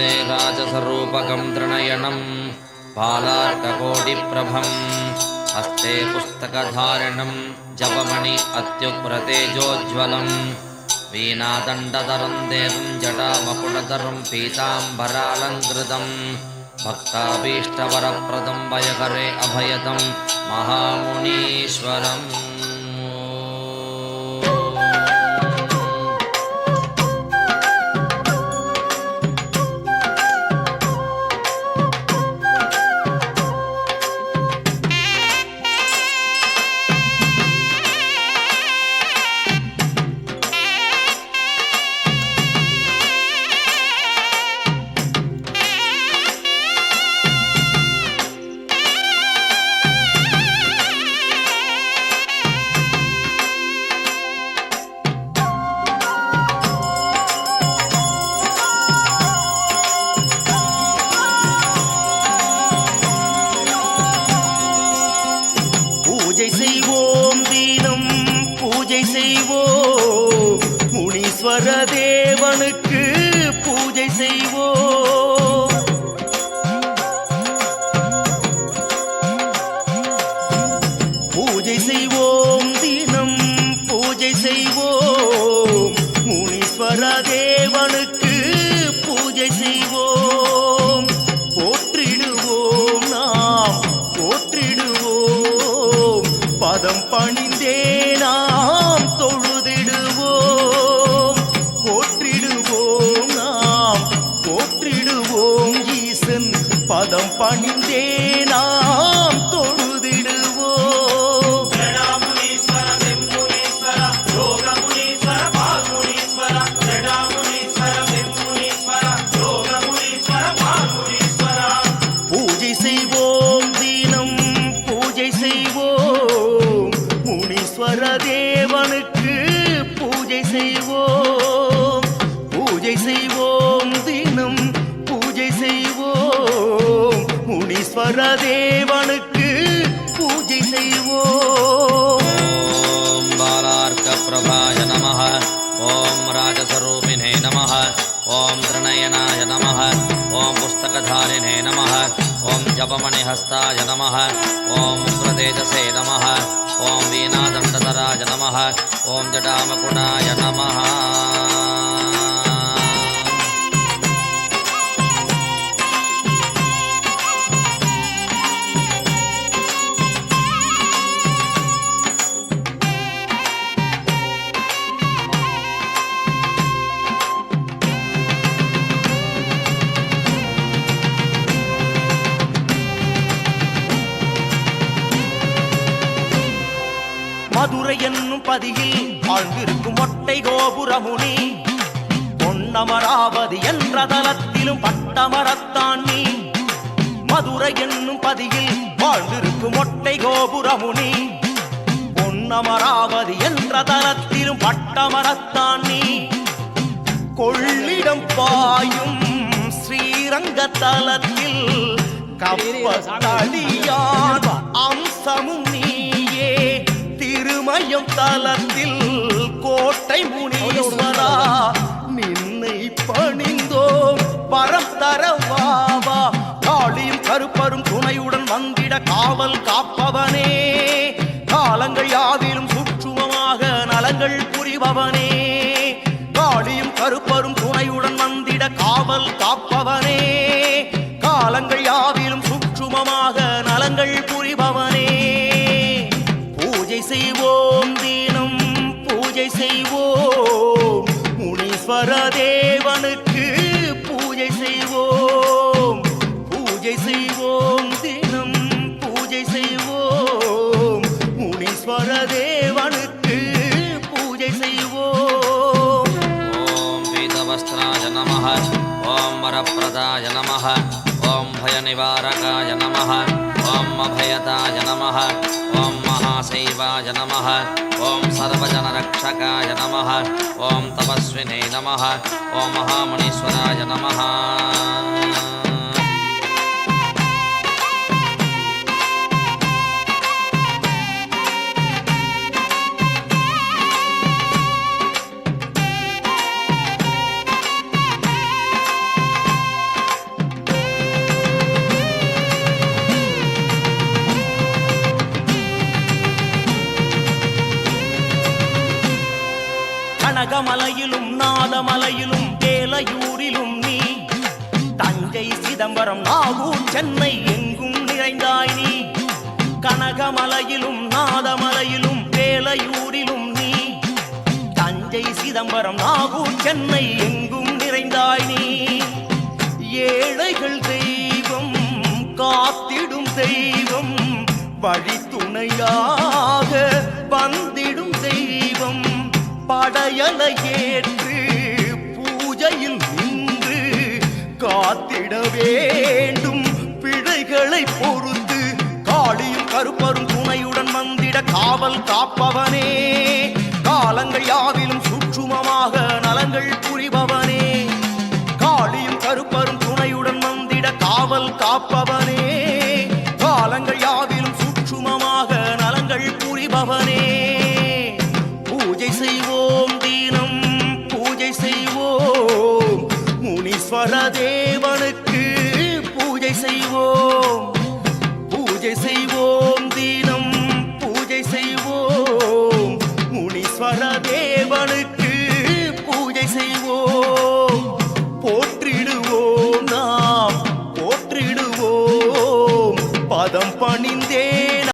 वन्दे राजसरूपकं त्रिणयनं बालार्ककोटिप्रभम् हस्ते पुस्तकधारिणं जपमणि अत्युग्रतेजोज्ज्वलम् वीणादण्डधरं देवं जटामकुटधरं पीताम्बरालङ्कृतम् भक्ताभीष्टवरप्रदं वयकरे अभयदं महामुनीश्वरम् செய்வோ. முனீஸ்வரதே பாதம் பணிந்தே. बालार्कप्रभाय नमः। ॐ राजस्वरूपिणे नमः। ॐ त्रिनयनाय नमः। ॐ पुस्तकधारिणे नमः। ॐ जपमणिहस्ताय नमः। ॐ उग्रतेजसे नमः। ॐ वीणादण्डधराय नमः। ॐ जटामकुटाय नमः மதுரை என்னும் பதியில் வாழ்ந்திருக்கும் ஒட்டை கோபுரமுனி. பொன்னமராவதி என்ற தலத்திலும் பட்டமரத்தான் நீ. மதுரை என்னும் பதியில் வாழ்ந்திருக்கும் ஒட்டை கோபுரமுனி. பொன்னமராவதி என்ற தலத்திலும் பட்டமரத்தான் நீ. கொள்ளிடம் பாயும் ஸ்ரீரங்க தலத்தில் கப்பத்தடியான் அம்சமும் நீயே திருமயம் தலத்தில் கோட்டை முனீஸ்வரா நின்னை பணிந்தோம் பரம் தரவாவா காளியும் கருப்பரும் துணையுடன் வந்திட காவல் காப்பவனே. காலங்கள் யாவிலும் சுற்றுமமாக நலங்கள் புரிபவனே. காளியும் கருப்பரும் துணையுடன் வந்திட காவல் காப்பவனே. காலங்கள் யாவிலும் பரதேவனுக்கு பூஜை செய்வோம் பூஜை செய்வோம் தினம் பூஜை செய்வோம் முனீஸ்வரதேவனுக்கு பூஜை செய்வோம் ஓம் பீதவஸ்திராய நம ஓம் வரப்பிரதாய நம ஓம் பயநிவாரகாய நம ஓம் அபயதாய நம ஓம் महाशैवाय नमः। ॐ सर्वजनरक्षकाय नमः। ॐ तपस्विने नमः। ॐ महामुनीश्वराय नमः। கனகமலையிலும் நாதமலையிலும் வேலையூரிலும் நீ. தஞ்சை சிதம்பரம் நாகூர் சென்னை எங்கும் நிறைந்தாய் நீ. கனகமலையிலும் நாதமலையிலும் வேலையூரிலும் நீ. தஞ்சை சிதம்பரம் நாகூர் சென்னை எங்கும் நிறைந்தாய் நீ. ஏழைகள் தெய்வம் காத்திடும் தெய்வம் வழித்துணையாக வந்திடும் தெய்வம் படையலை ஏற்று பூஜையில் நின்று காத்திட வேண்டும். பிழைகளை பொறுத்து காளியும் கருப்பரும் துணையுடன் வந்திட காவல் காப்பவனே. காலங்கள் யாவிலும் சுற்றுமமாக நலங்கள் புரிபவனே. காளியும் கருப்பரும் துணையுடன் வந்திட காவல் காப்பவன். farà